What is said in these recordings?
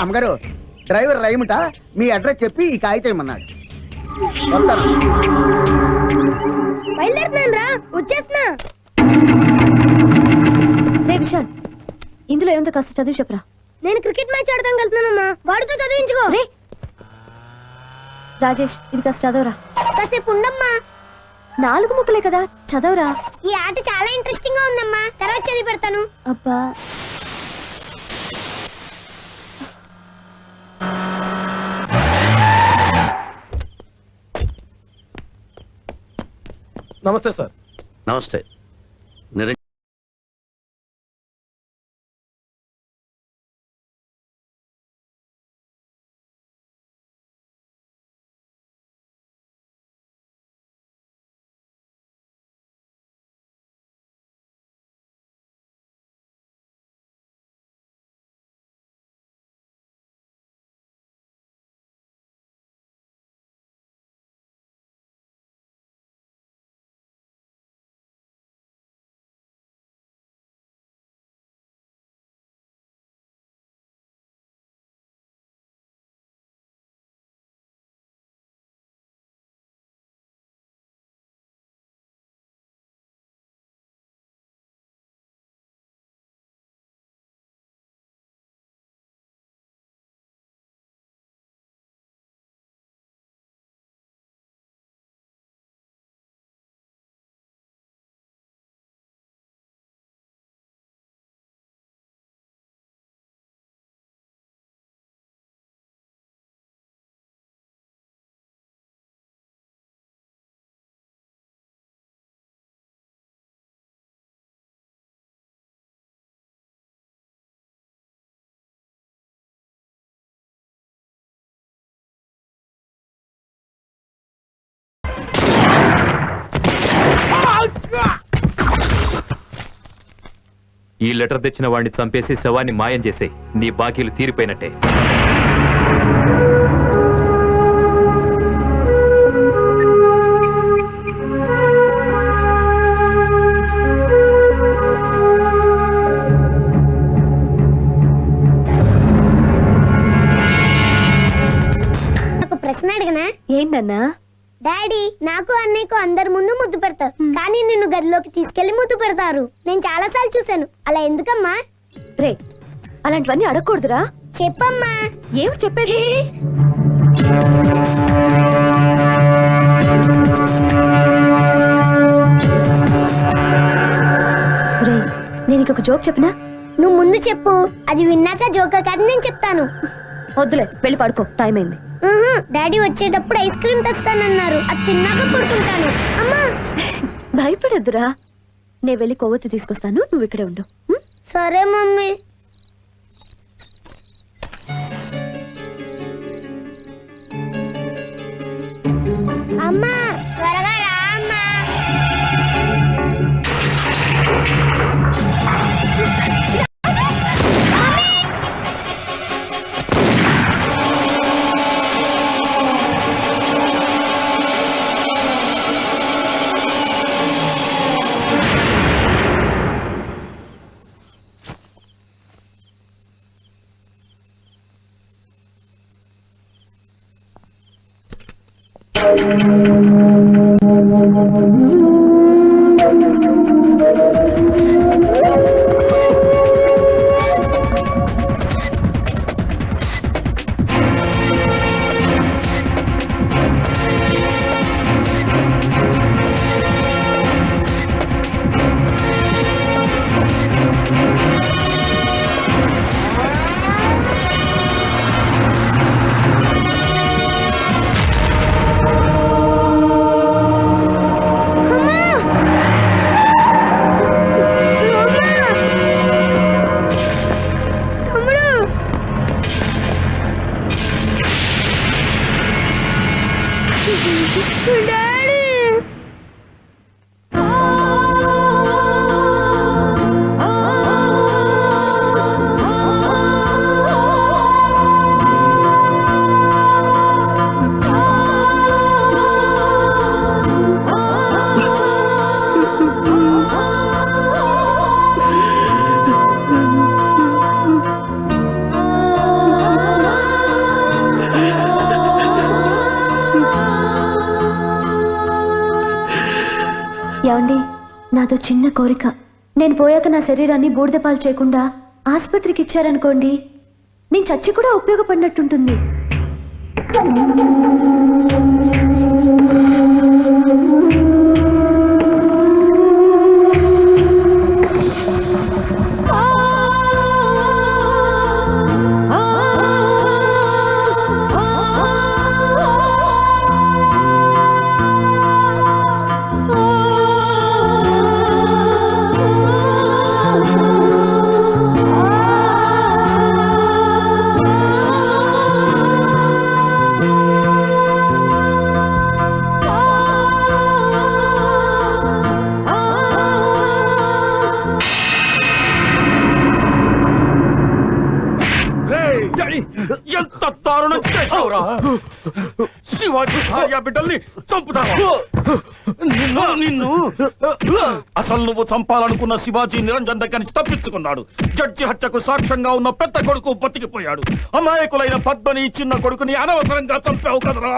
అమ్మగారు డ్రైవర్ రైముట మీ అడ్రస్ చెప్పి ఈ కాగితం వస్తాను. బయలుదేరుతున్నాను రా వచ్చేస్తున్నా. రే విశాల్ ఇందులో ఏముందో కాస్త చదివి చెప్పరా. నేను క్రికెట్ మ్యాచ్ ఆడదాం వెళ్తున్నానమ్మా వాడితో చదివించుకో. రే. రాజేష్ ఇది కాస్త చదవరా. కాసేపు ఉండమ్మా. నాలుగు ముక్కలే కదా చదవరా. ఈ ఆట చాలా ఇంట్రెస్టింగ్గా ఉందమ్మా. తర్వాత చదివి పెడతాను. అబ్బా. నమస్తే సార్. నమస్తే. ఈ లెటర్ తెచ్చిన వాడిని చంపేసి శవాన్ని మాయం చేసేయ్ నీ బాకీలు తీరిపోయినట్టే. ప్రశ్న అడిగనా? ఏంటన్నా? డాడీ నాకు అన్నయ్యకు అందరి ముందు ముద్దు పెడతారు కానీ నిన్ను గదిలోకి తీసుకెళ్ళి ముద్దు పెడతారు. నేను చాలా సార్లు చూశాను. అలా ఎందుకమ్మా? రే అలాంటివన్నీ అడగకూడదురా. చెప్పమ్మా. ఏమి చెప్పేది? రే నేను ఇంకొక జోక్ చెప్పనా? నువ్వు ముందు చెప్పు. అది విన్నాక జోకర్ కాదు నేను చెప్తాను. వద్దులే వెళ్ళి పడుకో. టైం అయింది. డాడీ వచ్చేటప్పుడు ఐస్ క్రీమ్ తెస్తానన్నారు. అది తిన్నాక పడుకుంటాను. అమ్మా! భయపడద్దురా. నేను వెళ్ళి కొవ్వొత్తి తీసుకొస్తాను. నువ్వు ఇక్కడే ఉండు? సరే మమ్మీ. అమ్మా! Thank you. డాడీ ఆ నాదో చిన్న కోరిక. నేను పోయాక నా శరీరాన్ని బూడిదపాలు చేయకుండా ఆసుపత్రికి ఇచ్చారనుకోండి నేను చచ్చి కూడా ఉపయోగపడినట్టుంటుంది. ఎంత దారుణం శివాజీ భార్య బిడ్డల్ని చంపుతావా? నిన్ను నిన్ను. అసలు నువ్వు చంపాలనుకున్న శివాజీ నిరంజన్ దగ్గర నుంచి తప్పించుకున్నాడు. జడ్జి హత్యకు సాక్ష్యంగా ఉన్న పెద్ద కొడుకు బతికిపోయాడు. అమాయకులైన పద్మని చిన్న కొడుకుని అనవసరంగా చంపావు కదరా?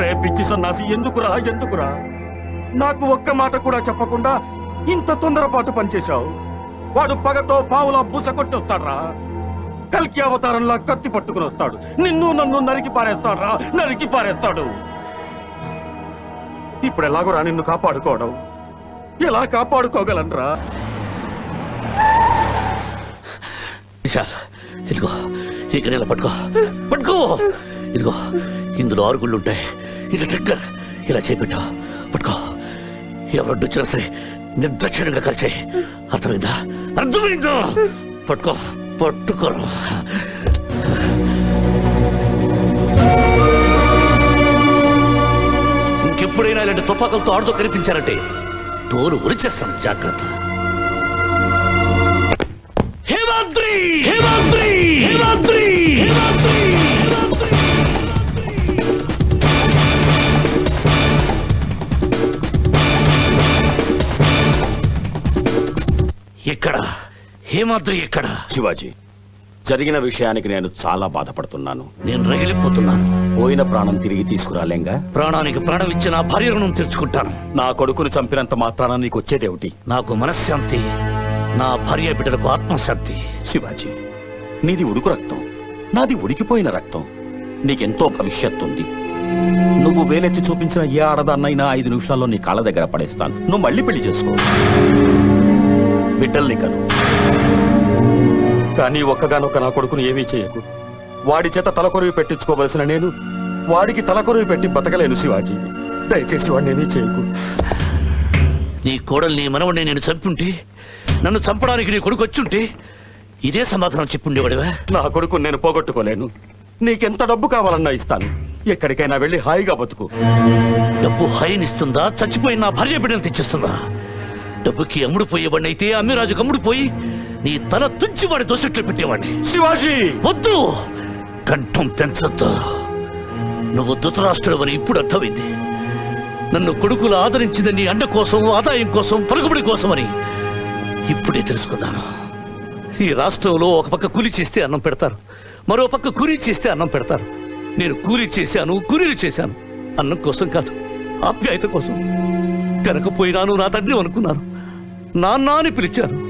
రేపిచ్చి సన్నాసి ఎందుకురా ఎందుకురా? నాకు ఒక్క మాట కూడా చెప్పకుండా ఇంత తొందరపాటు పనిచేశావు. వాడు పగతో పావులా బుస కొట్టొస్తాడ్రా కల్కి అవతారంలా కత్తి పట్టుకుని వస్తాడు. నిన్ను నన్ను నరికి పారేస్తాడ్రా. నరికి పారేస్తాడు. ఇప్పుడు ఎలాగోరా నిన్ను కాపాడుకోవడం. ఎలా కాపాడుకోగలనరా? విశాల్ ఇదిగో ఈ కనీల పట్టుకో. పట్టుకో. ఇదిగో ఇందులో ఆరుగుళ్ళు ఉంటాయి. ఇది దగ్గర. ఇలా చేపెట్టావు పట్టుకో. ఎవరు వచ్చినా సరే నిర్దక్షిణంగా కలిచాయి అర్థమైందా? అర్థమైందా? పట్టుకో పట్టుకోరు ఇంకెప్పుడైనా ఇలాంటి తుపాకులతో ఆడుతూ కనిపించారంటే తోలు ఉరిచేస్తాం జాగ్రత్త. హేమాద్రి! హేమాద్రి! హేమాద్రి! హేమాద్రి! ఎక్కడ? హేమాద్రి ఎక్కడ? శివాజీ జరిగిన విషయానికి నేను చాలా బాధపడుతున్నాను. నేను రగిలిపోతున్నాను. పోయిన ప్రాణం తిరిగి తీసుకురాలేంగా? ప్రాణానికి ప్రాణం ఇచ్చి నా భార్య రుణం తెచ్చుకుంటాను నా కొడుకును చంపినంత మాత్రాన నీకు వచ్చేదేమిటి? నాకు మనశ్శాంతి నా భార్య బిడ్డలకు ఆత్మశాంతి. శివాజీ నీది ఉడుకు రక్తం నాది ఉడికిపోయిన రక్తం. నీకెంతో భవిష్యత్తు ఉంది. నువ్వు వేలెత్తి చూపించిన ఏ ఆడదాన్నైనా ఐదు నిమిషాల్లో నీ కాళ్ళ దగ్గర పడేస్తాను. నువ్వు మళ్ళీ పెళ్ళి చేసుకో. బిడ్డల్ని కను. కానీ ఒక్కగానొక్క నా కొడుకును ఏమీ చేయకు. వాడి చేత తలకొరివి పెట్టించుకోవలసిన నేను వాడికి తలకొరివి పెట్టి బతకలేను శివాజీ. దయచేసి వాడిని ఏమీ చేయకు. నీ కోడల్ని మనవడిని నేను చంపుంటే నన్ను చంపడానికి నీ కొడుకు వచ్చుంటే ఇదే సమాధానం చెప్పుండేవాడివా? నా కొడుకుని నేను పోగొట్టుకోలేను. నీకెంత డబ్బు కావాలన్నా ఇస్తాను. ఎక్కడికైనా వెళ్ళి హాయిగా బతుకు. డబ్బు హైనిస్తుందా? చచ్చిపోయిన నా భార్య బిడ్డలు తెచ్చిస్తుందా? డబ్బుకి అమ్ముడు పోయేవాడిని అయితే అమ్మిరాజుకు అమ్ముడు పోయి నీ తల తుంచి వాడి దోసెట్లు పెట్టేవాడిని. శివాజీ! వద్దు! కంఠం పెంచొద్దు నువ్వు ధృతరాష్ట్రుడు అని ఇప్పుడు అర్థమైంది. నన్ను కొడుకులు ఆదరించింది నీ అండ కోసం ఆదాయం కోసం పలుకుబడి కోసమని ఇప్పుడే తెలుసుకున్నాను. ఈ రాష్ట్రంలో ఒక పక్క కూలి చేస్తే అన్నం పెడతారు మరో పక్క కూలీ చేస్తే అన్నం పెడతారు. నేను కూలీ చేశాను కూలీలు చేశాను. అన్నం కోసం కాదు ఆప్యాయత కోసం. కనకపోయినాను నా తండ్రి అనుకున్నాను. నాన్న అని పిలిచాను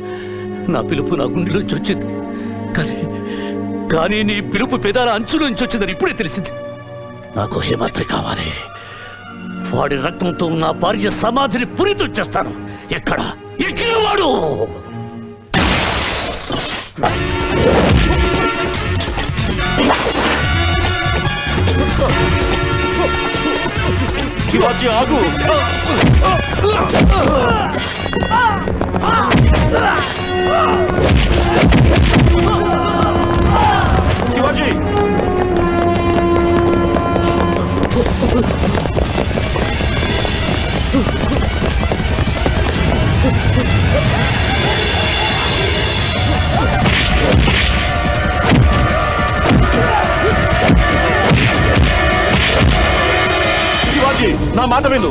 నా పిలుపు నా గుండెలోంచి వచ్చింది కానీ కానీ నీ పిలుపు పెదాల అంచులోంచి వచ్చిందని ఇప్పుడే తెలిసింది. నాకు హేమాద్రి కావాలి. వాడి రక్తంతో నా భార్య సమాధిని పురితం చేస్తాను. ఎక్కడ? ఎక్కడ వాడు శివాజీ ఆగు శివాజీ శివాజీ నా మాట విను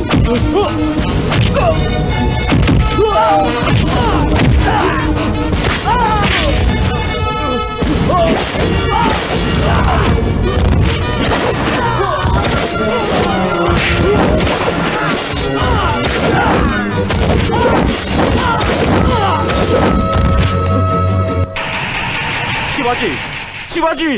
శివాజీ శివాజీ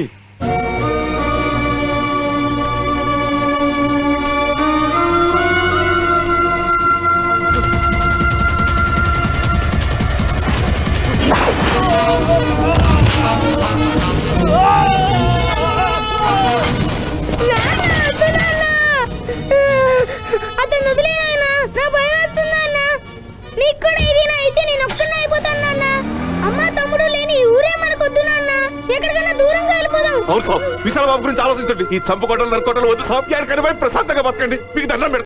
సాబ్ విశాల బాబు గురించి ఆలోచించండి. ఈ చంపుకోటలు నరుకోటలు వద్దు సాబ్ ఎక్కడికైనా పోయి ప్రశాంతంగా బతకండి. మీకు దండం పెడతాను